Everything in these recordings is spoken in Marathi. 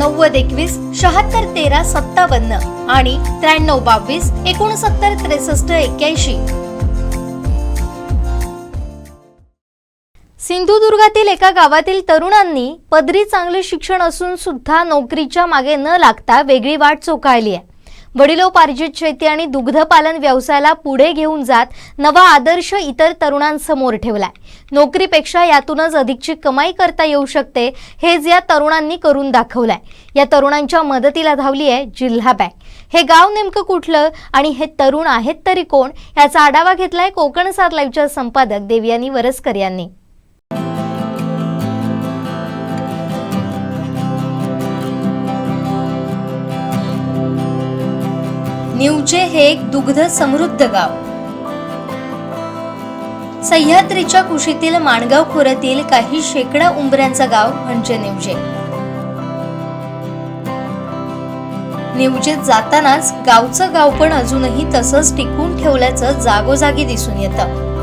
नव्वद एकवीस शहात्तर तेरा सत्तावन्न आणि त्र्याण्णव बावीस एकोणसत्तर त्रेसष्ट एक्क्याऐंशी. सिंधुदुर्गातील एका गावातील तरुणांनी पदरी चांगले शिक्षण असून सुद्धा नोकरीच्या मागे न लागता वेगळी वाट चोखाळली आहे. वडिलोपार्जित शेती आणि दुग्धपालन व्यवसायाला पुढे घेऊन जात नवा आदर्श इतर तरुणांसमोर ठेवलाय. नोकरीपेक्षा यातूनच अधिकची कमाई करता येऊ शकते हेच या तरुणांनी करून दाखवलंय. या तरुणांच्या मदतीला धावली आहे जिल्हा बँक. हे गाव नेमकं कुठलं आणि हे तरुण आहेत तरी कोण? याचा आढावा घेतलाय कोकण सात लाईव्हच्या संपादक देवयानी वरसकर यांनी. निवचे हे एक दुग्ध समृद्ध गाव. सह्याद्रीच्या कुशीतील माणगाव खोऱ्यातील काही शेकडा उंबऱ्यांचं गाव म्हणजे निवजे. निवजेत जातानाच गावचं गाव पण अजूनही तसंच टिकून ठेवल्याचं जागोजागी दिसून येतं.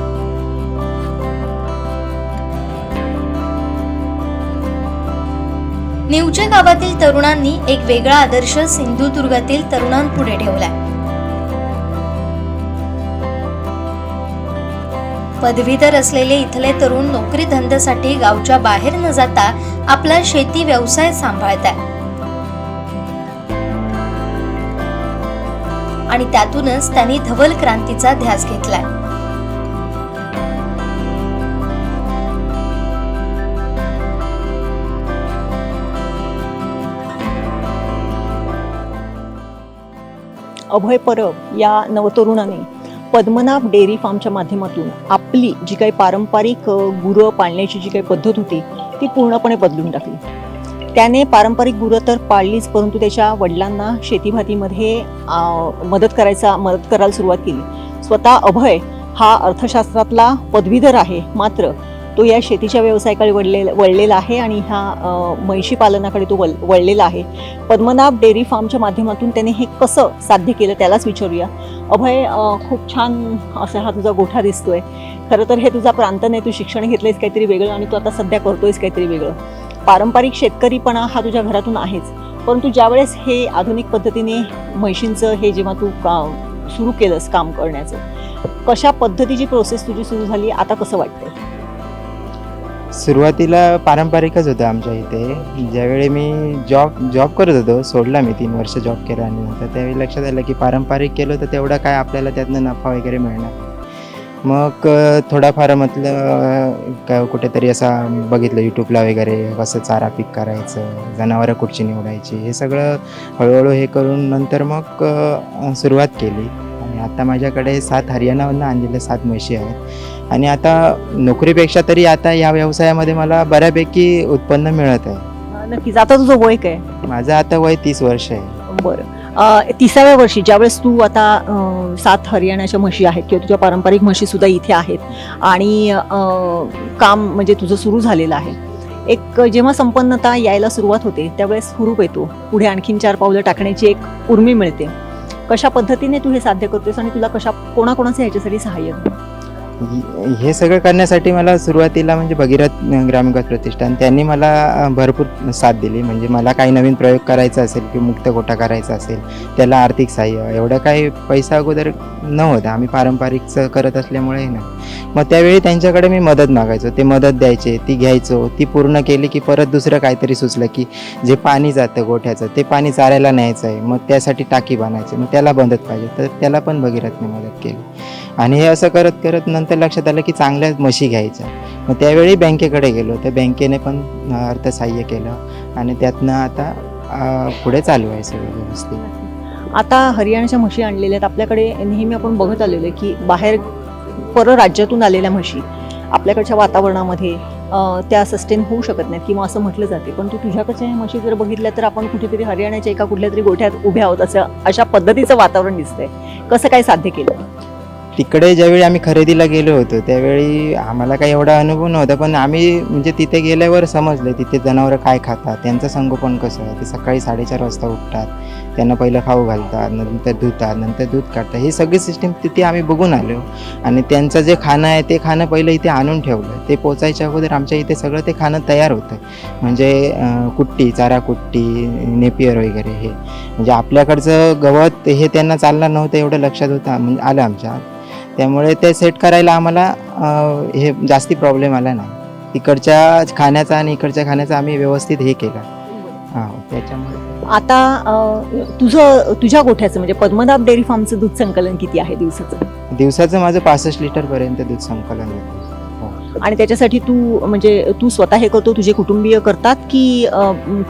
निवचे गावातील तरुणांनी एक वेगळा आदर्श सिंधुदुर्गातील तरुणांपुढे ठेवलाय. पदवीधर असलेले इथले तरुण नोकरी धंद्यासाठी गावच्या बाहेर न जाता आपला शेती व्यवसाय सांभाळतात आणि त्यातूनच त्यांनी धवल क्रांतीचा ध्यास घेतलाय. अभय परब या नवतरुणाने पद्मनाभ डेअरी फार्मच्या माध्यमातून आपली जी काही पारंपरिक गुरं पाळण्याची जी काही पद्धत होती ती पूर्णपणे बदलून टाकली. त्याने पारंपरिक गुरं तर पाळलीच परंतु त्याच्या वडिलांना शेतीभातीमध्ये मदत करायचा मदत करायला सुरुवात केली. स्वतः अभय हा अर्थशास्त्रातला पदवीधर आहे मात्र तो या शेतीच्या व्यवसायाकडे वळलेला वळलेला आहे आणि ह्या म्हैशी पालनाकडे तो वळ वळलेला आहे. पद्मनाभ डेअरी फार्मच्या माध्यमातून त्याने हे कसं साध्य केलं त्यालाच विचारूया. अभय खूप छान असा हा तुझा गोठा दिसतोय. खरं तर हे तुझा प्रांत नाही तू शिक्षण घेतलंयस काहीतरी वेगळं आणि तू आता सध्या करतोयस काहीतरी वेगळं. पारंपरिक शेतकरीपणा हा तुझ्या घरातून आहेच. परंतु ज्यावेळेस हे आधुनिक पद्धतीने म्हशींचं हे जेव्हा तू का सुरू केलंस काम करण्याचं कशा पद्धतीची प्रोसेस तुझी सुरू झाली आता कसं वाटतं सुरुवातीला पारंपरिकच होतं आमच्या इथे. ज्यावेळी मी जॉब जॉब करत होतो सोडला मी तीन वर्ष जॉब केला आणि नंतर त्यावेळी लक्षात आलं की पारंपरिक केलं तर तेवढं काय आपल्याला त्यातनं नफा वगैरे मिळणार. मग थोडाफार म्हटलं का काय कुठेतरी असा बघितलं यूट्यूबला वगैरे कसं चारा पीक करायचं जनावरं कुठची निवडायची हे सगळं हळूहळू हे करून नंतर मग सुरुवात केली. आणि आता माझ्याकडे सात हरियाणामधनं आणलेले सात म्हशी आहेत. आणि आता नोकरीपेक्षा तरी आता या व्यवसायामध्ये मला बऱ्यापैकी उत्पन्न मिळत आहे. नक्कीच. आता तुझं वय काय? माझं आता वय तीस वर्ष आहे. बरं. तिसाव्या वर्षी ज्यावेळेस तू आता सात हरियाणाच्या म्हशी आहेत किंवा तुझ्या पारंपरिक म्हशी सुद्धा इथे आहेत आणि काम म्हणजे तुझं सुरू झालेलं आहे. एक जेव्हा संपन्नता यायला सुरुवात होते त्यावेळेस हुरूप येतो. पुढे आणखीन चार पावलं टाकण्याची एक उर्मी मिळते. कशा पद्धतीने तू हे साध्य करतोस आणि तुला कशा कोणाकोणाचे ह्याच्यासाठी सहाय्य हे- हे सगळं करण्यासाठी मला सुरुवातीला म्हणजे भगीरथ ग्रामविकास प्रतिष्ठान त्यांनी मला भरपूर साथ दिली. म्हणजे मला काही नवीन प्रयोग करायचा असेल की मुक्त गोटा करायचा असेल त्याला आर्थिक सहाय्य एवढं काही पैसा अगोदर नव्हता. आम्ही पारंपरिकचं करत असल्यामुळे ना. मग त्यावेळी त्यांच्याकडे मी मदत मागायचो. ते मदत द्यायचे ती घ्यायचो ती पूर्ण केली की परत दुसरं काहीतरी सुचलं की जे पाणी जातं गोठ्याचं ते पाणी चारायला न्यायचं आहे. मग त्यासाठी टाकी बांधायची मग त्याला बंदत पाहिजे. तर त्याला पण भगीरथने मदत केली. आणि हे असं करत करत नंतर लक्षात आलं की चांगल्या म्हशी घ्यायच्या. मग त्यावेळी बँकेकडे गेलो. त्या बँकेने पण अर्थसहाय्य केलं आणि त्यातनं आता पुढे चालू आहे सगळं व्यवस्थित. आता हरियाणाच्या म्हशी आणलेल्या आहेत. आपल्याकडे नेहमी आपण बघत आलेलो आहे की बाहेर परराज्यातून आलेल्या म्हशी आपल्याकडच्या वातावरणामध्ये त्या सस्टेन होऊ शकत नाहीत किंवा असं म्हटलं जाते. पण तू तुझ्याकडच्या म्हशी जर बघितल्या तर आपण कुठेतरी हरियाणाच्या एका कुठल्या तरी गोठ्यात उभ्या आहोत असं अशा पद्धतीचं वातावरण दिसतंय. कसं काय साध्य केलं? तिकडे ज्यावेळी आम्ही खरेदीला गेलो होतो त्यावेळी आम्हाला काही एवढा अनुभव नव्हता पण आम्ही म्हणजे तिथे गेल्यावर समजलं तिथे जनावरं काय खातात त्यांचं संगोपन कसं आहे ते सकाळी साडेचार वाजता उठतात त्यांना पहिलं खाऊ घालतात नंतर धुतात नंतर दूध काढतात ही सगळी सिस्टीम तिथे आम्ही बघून आलो. आणि त्यांचं जे खाणं आहे ते खाणं पहिलं इथे आणून ठेवलं. ते पोचायच्या अगोदर आमच्या इथे सगळं ते खाणं तयार होतं. म्हणजे कुट्टी चारा कुट्टी नेपियर वगैरे हे. म्हणजे आपल्याकडचं गवत हे त्यांना चालणार नव्हतं एवढं लक्षात होतं म्हणजे आलं आमच्या. त्यामुळे ते सेट करायला आम्हाला हे जास्ती प्रॉब्लेम आला नाही. तिकडच्या खाण्याचा आणि इकडच्या खाण्याचा आम्ही व्यवस्थित हे केलं. हां त्याच्यामुळे. आता तुझं तुझ्या गोठ्याचं म्हणजे पद्मनाभ डेअरी फार्मचं दूध संकलन किती आहे दिवसाचं? दिवसाचं माझं पासष्ट लिटरपर्यंत दूध संकलन होतं. आणि त्याच्यासाठी तू म्हणजे तू स्वतः हे करतो तुझे कुटुंबीय करतात की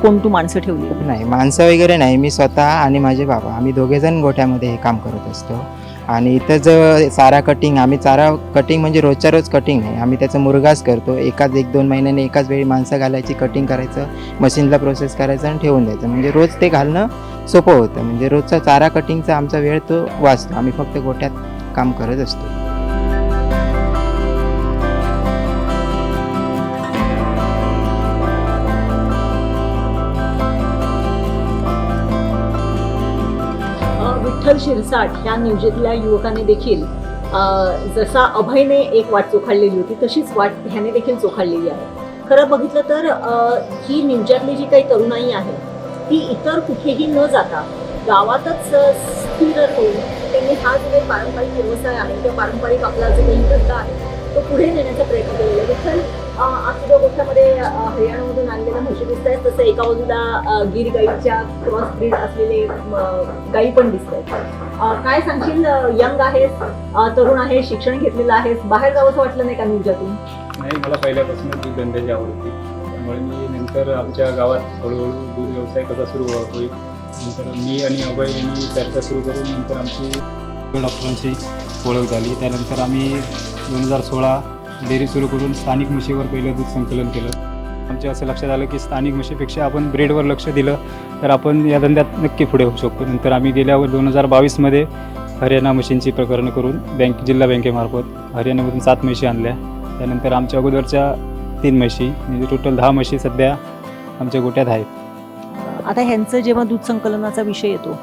कोण तू माणसं ठेवली? नाही माणसं वगैरे नाही. मी स्वतः आणि माझे बाबा आम्ही दोघेजण गोठ्यामध्ये हे काम करत असतो. आणि इथं जर चारा कटिंग आम्ही चारा कटिंग म्हणजे रोजच्या रोज कटिंग नाही आम्ही त्याचं मुरगास करतो. एकाच एक दोन महिन्याने एकाच वेळी माणसं घालायची कटिंग करायचं मशीनला प्रोसेस करायचं आणि ठेवून द्यायचं. म्हणजे रोज ते घालणं सोपं होतं. म्हणजे रोजचा चारा कटिंगचा आमचा वेळ तो वाचतो. आम्ही फक्त गोठ्यात काम करत असतो. विठ्ठल शिरसाट ह्या नियोजितल्या युवकाने देखील जसा अभयने एक वाट चोखाळलेली होती तशीच वाट ह्याने देखील चोखाळलेली आहे. खरं बघितलं तर ही न्यूजातली जी काही तरुणाई आहे ती इतर कुठेही न जाता गावातच स्थिर होऊन त्यांनी हा जो काही पारंपरिक व्यवसाय आहे किंवा पारंपरिक आपला जो काही धंदा आहे तो पुढे नेण्याचा प्रयत्न केलेला विठ्ठल अ, आज तुझ्या गोठ्यामध्ये अ, हरियाणामधून आणलेल्या म्हशी दिसत आहेत तसं एका बाजूला गिर गाईच्या क्रॉस ब्रीड असलेले गाई पण दिसत आहेत काय सांगशील यंग आहेस तरुण आहे शिक्षण घेतलेलं आहेस बाहेर जावंसं वाटलं नाही का न्यूजातून नाही मला पहिल्यापासूनच दूध धंद्याची आवड होती. त्यामुळे मी नंतर आमच्या गावात हळूहळू दूध व्यवसाय कसा सुरू होईल नंतर मी आणि अभय यांनी चर्चा सुरू करून नंतर आमची डॉक्टरांची ओळख झाली. त्यानंतर आम्ही दोन हजार सोळा डेअरी सुरू करून स्थानिक म्हशीवर पहिलं दूध संकलन केलं. आमच्या असं लक्षात आलं की स्थानिक म्हशीपेक्षा आपण ब्रेडवर लक्ष दिलं तर आपण या धंद्यात नक्की पुढे होऊ शकतो. नंतर आम्ही गेल्यावर दोन हजार बावीसमध्ये हरियाणा म्हशींची प्रकरणं करून बँक जिल्हा बँकेमार्फत हरियाणामधून सात म्हशी आणल्या. त्यानंतर आमच्या अगोदरच्या तीन म्हशी म्हणजे टोटल दहा म्हशी सध्या आमच्या गोट्यात आहेत. आता ह्यांचं जेव्हा दूध संकलनाचा विषय येतो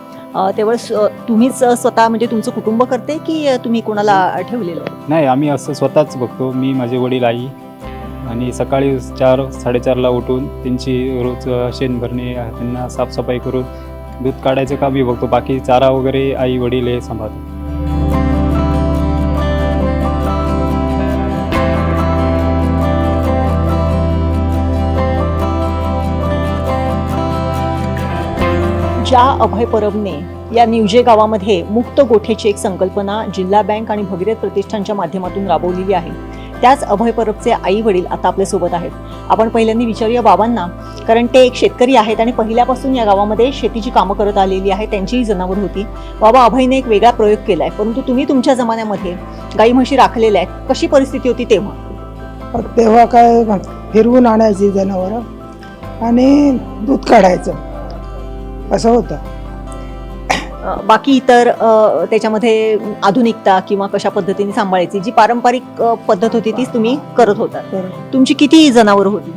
तेव्हा तुम्हीच स्वतः म्हणजे तुमचं कुटुंब करते की तुम्ही कोणाला ठेवलेलं नाही आम्ही असं स्वतःच बघतो. मी माझे वडील आई आणि सकाळी चार साडेचारला उठून त्यांची रोज शेण भरणे त्यांना साफसफाई करून दूध काढायचं काम मी बघतो. बाकी चारा वगैरे आई वडील हे सांभाळतो ज्या अभय परबने या निवजे गावामध्ये मुक्त गोठ्याची एक संकल्पना जिल्हा बँक आणि भगीरथ प्रतिष्ठानच्या माध्यमातून राबवलेली आहे. त्याच अभय परबचे आई वडील आता आपल्यासोबत आहेत. आपण पहिल्यांदा विचारूया बाबांना कारण ते एक शेतकरी आहेत आणि पहिल्यापासून या गावामध्ये शेतीची कामं करत आलेली आहे त्यांचीही जनावर होती. बाबा अभयने एक वेगळा प्रयोग केलाय परंतु तुम्ही तुमच्या जमान्यामध्ये गाई म्हशी राखलेल्या आहेत. कशी परिस्थिती होती तेव्हा? तेव्हा काय फिरवून आणायची जनावरं आणि दूध काढायचं. असं होतं. बाकी इतर त्याच्यामध्ये आधुनिकता किंवा कशा पद्धतीने सांभाळायची जी पारंपरिक पद्धत होती तीच तुम्ही करत होता. तुमची किती जनावर होती?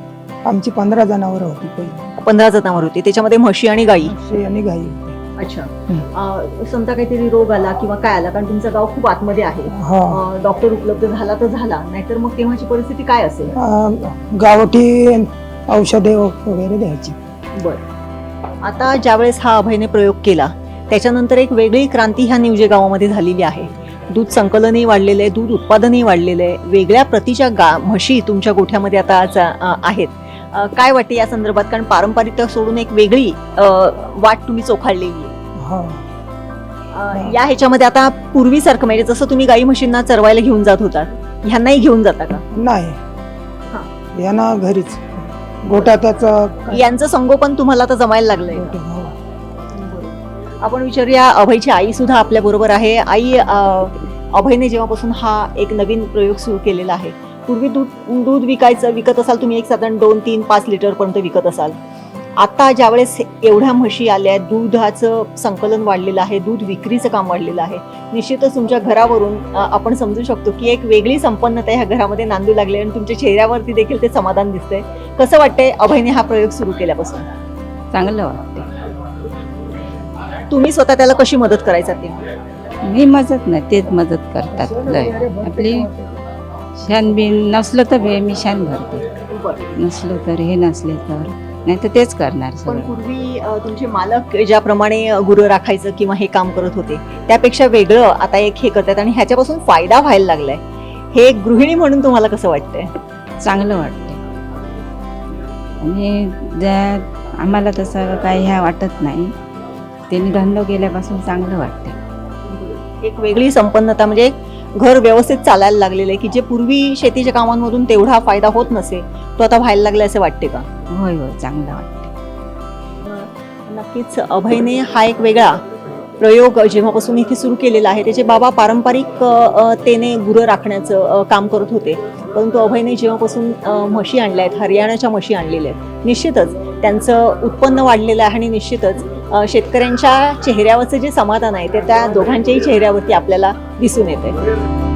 आमची पंधरा जनावरं होती पहिली. पंधरा जनावर होती. त्याच्यामध्ये म्हशी आणि गाई. आणि गाई होती. अच्छा. समजा काहीतरी रोग आला किंवा काय आला? कारण तुमचं गाव खूप आतमध्ये आहे. हा. डॉक्टर उपलब्ध झाला तर झाला. नाहीतर मग तेव्हाची परिस्थिती काय असेल? गावठी औषधे वगैरे द्यायची. बर. आता ज्यावेळेस हा अभयने प्रयोग केला त्याच्यानंतर एक वेगळी क्रांती ह्या निवजे गावामध्ये झालेली आहे. दूध संकलनही वाढलेलं आहे दूध उत्पादनही वाढलेलं आहे. वेगळ्या प्रतीच्या गा म्हशी तुमच्या गोठ्यामध्ये आता आज आहेत. काय वाटते या संदर्भात? कारण पारंपरिकता सोडून एक वेगळी वाट तुम्ही चोखाळलेली आहे. हा. या ह्याच्यामध्ये आता पूर्वीसारखं म्हणजे जसं तुम्ही गाई म्हशींना चरवायला घेऊन जात होता ह्यांनाही घेऊन जाता का. नाही. यांना घरीच. यांचं संगोपन तुम्हाला आता जमायला लागलंय. गोठ्यात, हो. आपण विचारूया अभयची आई सुद्धा आपल्या बरोबर आहे. आई अ, अभयने जेव्हापासून हा एक नवीन प्रयोग सुरू केलेला आहे पूर्वी दूध दूध विकायचं विकत असाल तुम्ही एक साधारण दोन तीन पाच लिटरपर्यंत विकत असाल. आता ज्यावेळेस एवढ्या म्हशी आल्या आहेत दुधाचं संकलन वाढलेलं आहे दूध विक्रीचं काम वाढलेलं आहे निश्चितच तुमच्या घरावरून आपण समजू शकतो की एक वेगळी संपन्नता ह्या घरामध्ये नांदू लागली आणि तुमच्या चेहऱ्यावरती देखील ते समाधान दिसतंय. कसं वाटतंय अभयने हा प्रयोग सुरू केल्यापासून? चांगलं वाटते तुम्ही स्वतः त्याला कशी मदत करायचा ते? मी मदत नाही तेच मदत करतात. आपली शान बी नसलं तर मी शान भरते. नसलं तर हे नसले तर. नाही तर तेच करणार पण सगळं पूर्वी अ, तुमचे मालक ज्याप्रमाणे गुरं राखायचं किंवा हे काम करत होते त्यापेक्षा वेगळं आता एक हे करतात आणि ह्याच्यापासून फायदा व्हायला लागलाय. हे एक गृहिणी म्हणून तुम्हाला कसं वाटतंय? चांगलं वाटते आणि ज्या आम्हाला तसं काही ह्या वाटत नाही त्यांनी धंदो केल्यापासून चांगलं वाटते एक वेगळी संपन्नता म्हणजे घर व्यवस्थित चालायला लागलेलं आहे की जे पूर्वी शेतीच्या कामांमधून तेवढा फायदा होत नसे तो आता व्हायला लागला असं वाटते का? होय होय चांगलं वाटतं नक्कीच अभयने हा एक वेगळा प्रयोग जेव्हापासून इथे सुरू केलेला आहे त्याचे बाबा पारंपरिक तेने गुरं राखण्याचं काम करत होते. परंतु अभयने जेव्हापासून म्हशी आणल्या आहेत हरियाणाच्या म्हशी आणलेल्या आहेत निश्चितच त्यांचं उत्पन्न वाढलेलं आहे आणि निश्चितच शेतकऱ्यांच्या चेहऱ्यावरचं जे समाधान आहे ते त्या दोघांच्याही चेहऱ्यावरती आपल्याला दिसून येते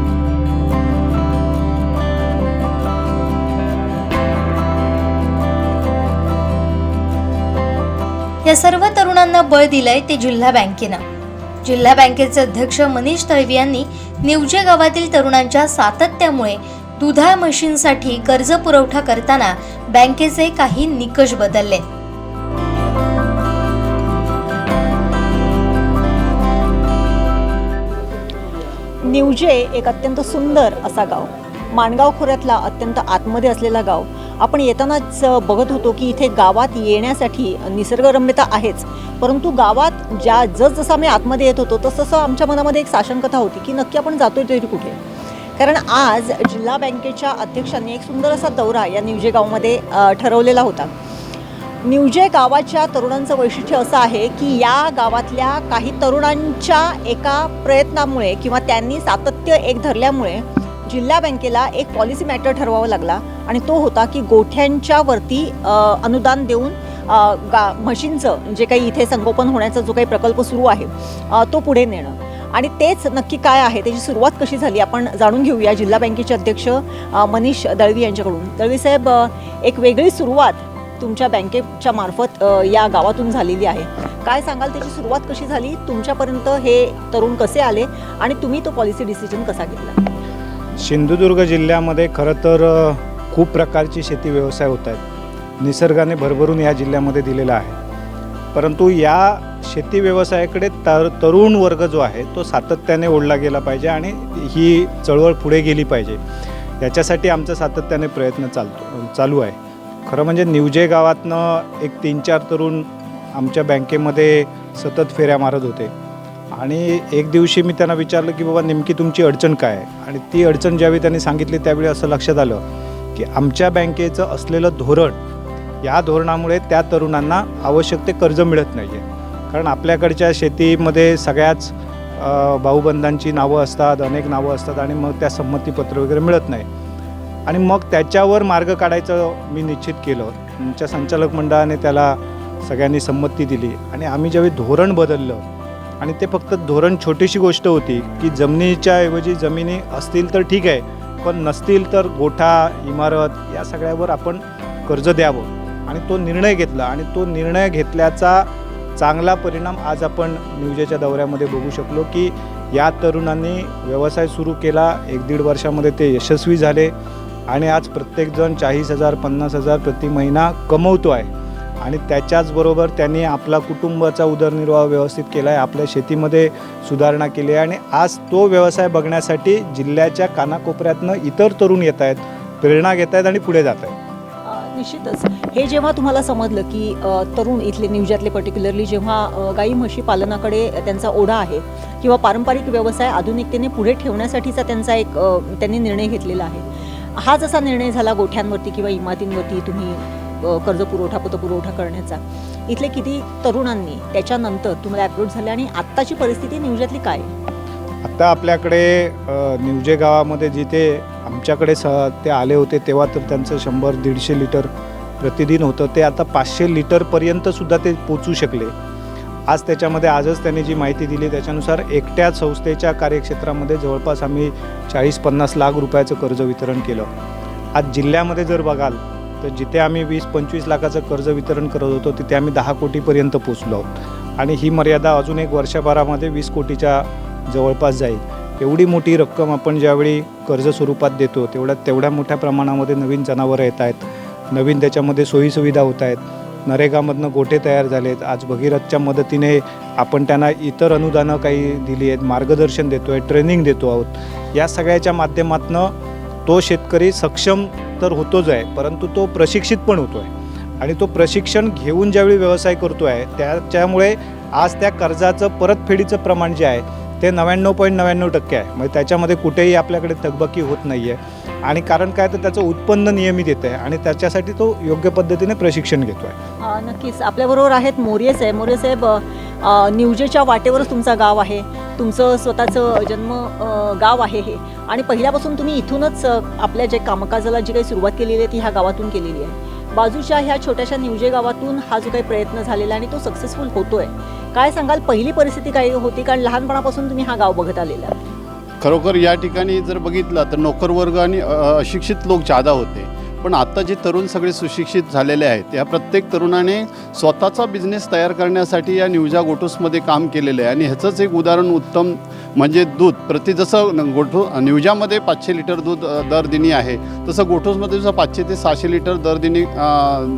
या सर्व तरुणांना बळ दिलंय ते जिल्हा बँकेनं. जिल्हा बँकेचे अध्यक्ष मनीष तळवी यांनी निवजे गावातील तरुणांच्या सातत्यामुळे दुधाळ मशीनसाठी कर्ज पुरवठा करताना बँकेचे काही निकष बदलले. निवजे एक अत्यंत सुंदर असा गाव. माणगाव खोऱ्यातला अत्यंत आतमध्ये असलेला गाव. आपण येतानाच बघत होतो की इथे गावात येण्यासाठी निसर्गरम्यता आहेच. परंतु गावात ज्या जसजसं आम्ही आतमध्ये येत होतो तसं आमच्या मनामध्ये एक साशंकता होती की नक्की आपण जातोय तरी कुठे. कारण आज जिल्हा बँकेच्या अध्यक्षांनी एक सुंदर असा दौरा या निवजे गावामध्ये ठरवलेला होता. निवजे गावाच्या तरुणांचं वैशिष्ट्य असं आहे की या गावातल्या काही तरुणांच्या एका प्रयत्नामुळे किंवा त्यांनी सातत्य एक धरल्यामुळे जिल्हा बँकेला एक पॉलिसी मॅटर ठरवावा लागला आणि तो होता की गोठ्यांच्या वरती अनुदान देऊन गा म्हशींचं जे काही इथे संगोपन होण्याचा जो काही प्रकल्प सुरू आहे तो पुढे नेणं. आणि तेच नक्की काय आहे त्याची सुरुवात कशी झाली आपण जाणून घेऊया जिल्हा बँकेचे अध्यक्ष मनीष दळवी यांच्याकडून. दळवी साहेब एक वेगळी सुरुवात तुमच्या बँकेच्या मार्फत या गावातून झालेली आहे. काय सांगाल त्याची सुरुवात कशी झाली? तुमच्यापर्यंत हे तरुण कसे आले? आणि तुम्ही तो पॉलिसी डिसिजन कसा घेतला? सिंधुदुर्ग जिल्ह्यामध्ये खरं तर खूप प्रकारची शेती व्यवसाय होत आहेत. निसर्गाने भरभरून या जिल्ह्यामध्ये दिलेला आहे. परंतु या शेती व्यवसायाकडे तर तरुण वर्ग जो आहे तो सातत्याने ओढला गेला पाहिजे आणि ही चळवळ पुढे गेली पाहिजे. याच्यासाठी आमचा सातत्याने प्रयत्न चालतो चालू आहे. खरं म्हणजे निवजे गावातनं एक तीन चार तरुण आमच्या बँकेमध्ये सतत फेऱ्या मारत होते. आणि एक दिवशी मी त्यांना विचारलं की बाबा नेमकी तुमची अडचण काय आहे? आणि ती अडचण ज्यावेळी त्यांनी सांगितली त्यावेळी असं लक्षात आलं की आमच्या बँकेचं असलेलं धोरण या धोरणामुळे त्या तरुणांना आवश्यक ते कर्ज मिळत नाही आहे कारण आपल्याकडच्या शेतीमध्ये सगळ्याच भाऊबंधांची नावं असतात अनेक नावं असतात आणि मग त्या संमतीपत्र वगैरे मिळत नाही. आणि मग त्याच्यावर मार्ग काढायचं मी निश्चित केलं. तुमच्या संचालक मंडळाने त्याला सगळ्यांनी संमती दिली आणि आम्ही ज्यावेळी धोरण बदललं आणि ते फक्त धोरण छोटीशी गोष्ट होती की जमिनीच्या ऐवजी जमिनी असतील तर ठीक आहे पण नसतील तर गोठा इमारत या सगळ्यावर आपण कर्ज द्यावं. आणि तो निर्णय घेतला आणि तो निर्णय घेतल्याचा चांगला परिणाम आज आपण न्यूजेच्या दौऱ्यामध्ये बघू शकलो की या तरुणांनी व्यवसाय सुरू केला एक दीड वर्षामध्ये ते यशस्वी झाले आणि आज प्रत्येकजण चाळीस हजार पन्नास हजार प्रति महिना कमवतो आहे. आणि त्याच्याचबरोबर त्यांनी आपला कुटुंबाचा उदरनिर्वाह व्यवस्थित केला आहे आपल्या शेतीमध्ये सुधारणा केली आहे. आणि आज तो व्यवसाय बघण्यासाठी जिल्ह्याच्या कानाकोपऱ्यातनं इतर तरुण येत आहेत प्रेरणा घेत आहेत आणि पुढे जात आहेत. निश्चितच. हे जेव्हा तुम्हाला समजलं की तरुण इथले न्यूजातले पर्टिक्युलरली जेव्हा गाई म्हशी पालनाकडे त्यांचा ओढा आहे किंवा पारंपरिक व्यवसाय आधुनिकतेने पुढे ठेवण्यासाठीचा त्यांचा एक त्यांनी निर्णय घेतलेला आहे. हा जसा निर्णय झाला गोठ्यांवरती किंवा इमारतींवरती तुम्ही कर्ज पुरवठा पतपुरवठा करण्याचा. इथले किती तरुणांनी त्याच्यानंतर तुम्हाला अप्रोच झाले आणि आत्ताची परिस्थिती न्यूजातली काय? आत्ता आपल्याकडे निवजे गावामध्ये जिथे आमच्याकडे स ते आले होते तेव्हा तर त्यांचं शंभर दीडशे लिटर प्रतिदिन होतं. ते आता पाचशे लिटरपर्यंतसुद्धा ते पोचू शकले. आज त्याच्यामध्ये आजच त्यांनी जी माहिती दिली त्याच्यानुसार एकट्याच संस्थेच्या कार्यक्षेत्रामध्ये जवळपास आम्ही चाळीस पन्नास लाख रुपयाचं कर्ज वितरण केलं. आज जिल्ह्यामध्ये जर बघाल तर जिथे आम्ही वीस पंचवीस लाखाचं कर्ज वितरण करत होतो तिथे आम्ही दहा कोटीपर्यंत पोचलो आहोत. आणि ही मर्यादा अजून एक वर्षभरामध्ये वीस कोटीच्या जवळपास जाईल. एवढी मोठी रक्कम आपण ज्यावेळी कर्ज स्वरूपात देतो तेवढ्या तेवढ्या मोठ्या प्रमाणामध्ये नवीन जनावरं येत आहेत. नवीन त्याच्यामध्ये सोयीसुविधा होत आहेत. नरेगामधनं गोठे तयार झालेत. आज भगीरथच्या मदतीने आपण त्यांना इतर अनुदानं काही दिली आहेत. मार्गदर्शन देतो आहे ट्रेनिंग देतो आहोत. या सगळ्याच्या माध्यमातनं तो शेतकरी सक्षम तर होतोच आहे परंतु तो प्रशिक्षित पण होतो आहे आणि तो प्रशिक्षण घेऊन ज्यावेळी व्यवसाय करतो आहे त्याच्यामुळे आज त्या कर्जाचं परतफेडीचं प्रमाण जे आहे ते नव्याण्णव पॉईंट नव्याण्णव टक्के आहे. म्हणजे त्याच्यामध्ये कुठेही आपल्याकडे थकबाकी होत नाही आहे आणि कारण काय तर त्याचं उत्पन्न नियमित येतं आहे आणि त्याच्यासाठी तो योग्य पद्धतीने प्रशिक्षण घेतो आहे नक्कीच. आपल्याबरोबर आहेत मोरे साहेब मोरे साहेब निवजेच्या वाटेवरच तुमचा गाव आहे. तुमचं स्वतःचं जन्म गाव आहे हे. आणि पहिल्यापासून तुम्ही इथूनच आपल्या जे कामकाजाला जी काही सुरुवात केलेली आहे ती ह्या गावातून केलेली आहे. बाजूच्या ह्या छोट्याशा निवजे गावातून हा जो काही प्रयत्न झालेला आहे आणि तो सक्सेसफुल होतोय. काय सांगाल पहिली परिस्थिती काय होती? कारण लहानपणापासून तुम्ही हा गाव बघत आलेला खरोखर या ठिकाणी जर बघितलं तर नोकरवर्ग आणि अशिक्षित लोक जादा होते. पण आता जे तरुण सगळे सुशिक्षित झालेले आहेत या प्रत्येक तरुणाने स्वतःचा बिझनेस तयार करण्यासाठी या न्यूजा गोटूसमध्ये काम केलेलं आहे. आणि ह्याचंच एक उदाहरण उत्तम म्हणजे दूध. प्रति जसं गोठू न्यूजामध्ये पाचशे लिटर दूध दरदिनी आहे तसं गोठूसमध्ये जसं पाचशे ते सहाशे लिटर दरदिनी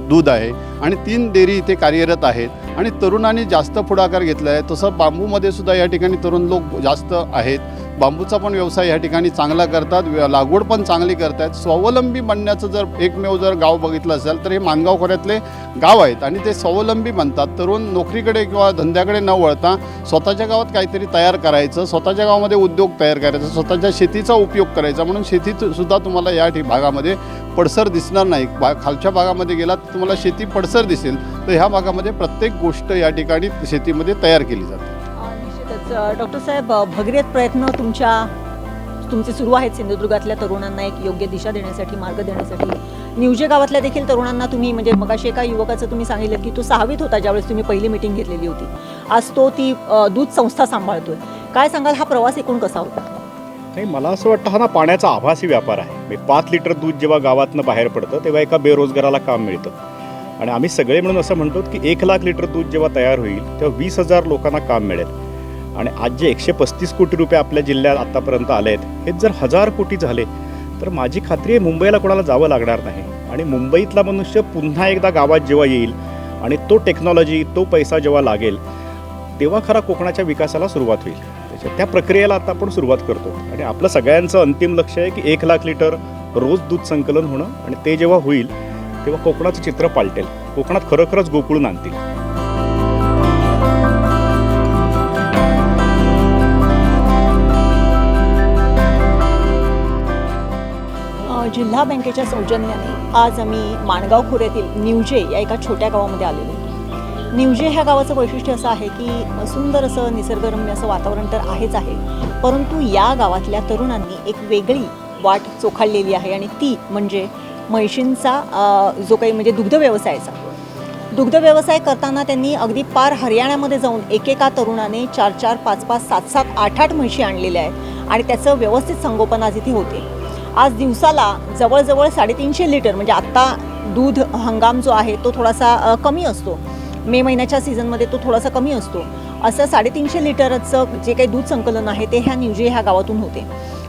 दूध आहे. आणि तीन डेअरी इथे कार्यरत आहेत. आणि तरुणांनी जास्त पुढाकार घेतला आहे. तसं बांबूमध्ये सुद्धा या ठिकाणी तरुण लोक जास्त आहेत. बांबूचा पण व्यवसाय या ठिकाणी चांगला करतात लागवड पण चांगली करतात स्वावलंबी बनण्याचं जर एकमेव जर गाव बघितलं असेल तर हे मानगाव खोऱ्यातले गाव आहेत आणि ते स्वावलंबी बनतात. तरुण नोकरीकडे किंवा धंद्याकडे न वळता स्वतःच्या गावात काहीतरी तयार करायचं स्वतःच्या गावामध्ये उद्योग तयार करायचा स्वतःच्या शेतीचा उपयोग करायचा. म्हणून शेतीत सुद्धा तुम्हाला या ठिक भागामध्ये पडसर दिसणार नाही. बा खालच्या भागामध्ये गेलात तर तुम्हाला शेती पडसर दिसेल. तर ह्या भागामध्ये प्रत्येक गोष्ट या ठिकाणी शेतीमध्ये तयार केली जाते. डॉक्टर साहेब भगीरथ प्रयत्न तुमच्या तुमचे सुरू आहेत सिंधुदुर्गातल्या तरुणांना एक योग्य दिशा देण्यासाठी मार्ग देण्यासाठी. निवजे गावातल्या देखील तरुणांना तुम्ही म्हणजे मगाशी एका युवकाचं तुम्ही सांगितलं की तो सहावीत होता ज्यावेळेस तुम्ही पहिली मिटिंग घेतलेली होती. आज तो ती दूध संस्था सांभाळतोय. काय सांगाल हा प्रवास एकूण कसा होता? नाही मला असं वाटतं हा ना पाण्याचा आभासी व्यापार आहे. मी पाच लिटर दूध जेव्हा गावातनं बाहेर पडतं तेव्हा एका बेरोजगाराला काम मिळतं. आणि आम्ही सगळे म्हणून असं म्हणतो की एक लाख लिटर दूध जेव्हा तयार होईल तेव्हा वीस हजार लोकांना काम मिळेल. आणि आज जे एकशे पस्तीस कोटी रुपये आपल्या जिल्ह्यात आतापर्यंत आले आहेत हेच जर हजार कोटी झाले तर माझी खात्री आहे मुंबईला कोणाला जावं लागणार नाही. आणि मुंबईतला मनुष्य पुन्हा एकदा गावात जेव्हा येईल आणि तो टेक्नॉलॉजी तो पैसा जेव्हा लागेल तेव्हा खरा कोकणाच्या विकासाला सुरुवात होईल. त्याच्या त्या प्रक्रियेला आता आपण सुरुवात करतो. आणि आपलं सगळ्यांचं अंतिम लक्ष आहे की एक लाख लिटर रोज दूध संकलन होणं आणि ते जेव्हा होईल तेव्हा कोकणाचं चित्र पालटेल. कोकणात खरोखरच गोकुळून आणतील जिल्हा बँकेच्या सौजन्याने आज आम्ही माणगाव खोऱ्यातील निवजे या एका छोट्या गावामध्ये आलेलो आहे. निवजे ह्या गावाचं वैशिष्ट्य असं आहे की सुंदर असं निसर्गरम्य असं वातावरण तर आहेच आहे परंतु या गावातल्या तरुणांनी एक वेगळी वाट चोखाळलेली आहे आणि ती म्हणजे म्हैशींचा जो काही म्हणजे दुग्ध व्यवसायाचा दुग्ध व्यवसाय करताना त्यांनी अगदी पार हरियाणामध्ये जाऊन एकेका तरुणाने चार चार पाच पाच सात सात आठ आठ म्हशी आणलेल्या आहेत आणि त्याचं व्यवस्थित संगोपन आज इथे होते आज दिवसाला जवळजवळ साडेतीनशे लिटर म्हणजे आत्ता दूध हंगाम जो आहे तो थोडासा कमी असतो. मे महिन्याच्या सीझनमध्ये तो थोडासा कमी असतो. असं साडेतीनशे लिटरचं जे काही दूध संकलन आहे ते ह्या न्यूजे ह्या गावातून होते.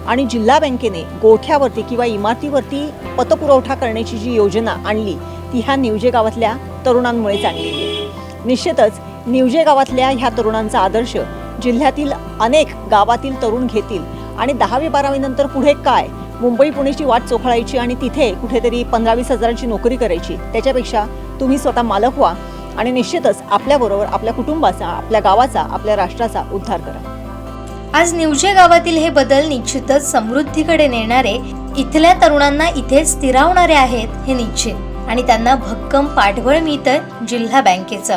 आणि जिल्हा बँकेने गोठ्यावरती किंवा इमारतीवरती पतपुरवठा करण्याची जी योजना आणली ती ह्या निवजे गावातल्या तरुणांमुळेच आणली निश्चितच निवजे गावातल्या ह्या तरुणांचा आदर्श जिल्ह्यातील अनेक गावातील तरुण घेतील. आणि दहावी बारावीनंतर पुढे काय? मुंबई पुणेची वाट चोखळायची आणि तिथे कुठेतरी पंधरा वीस हजारांची नोकरी करायची त्याच्यापेक्षा तुम्ही स्वतः मालक व्हा आणि निश्चितच आपल्याबरोबर आपल्या कुटुंबाचा आपल्या गावाचा आपल्या राष्ट्राचा उद्धार करा. आज निवजे गावातील हे बदल निश्चितच समृद्धीकडे नेणारे इथल्या तरुणांना इथे स्थिरावणारे आहेत हे निश्चित. आणि त्यांना भक्कम पाठबळ मिळतं जिल्हा बँकेचं.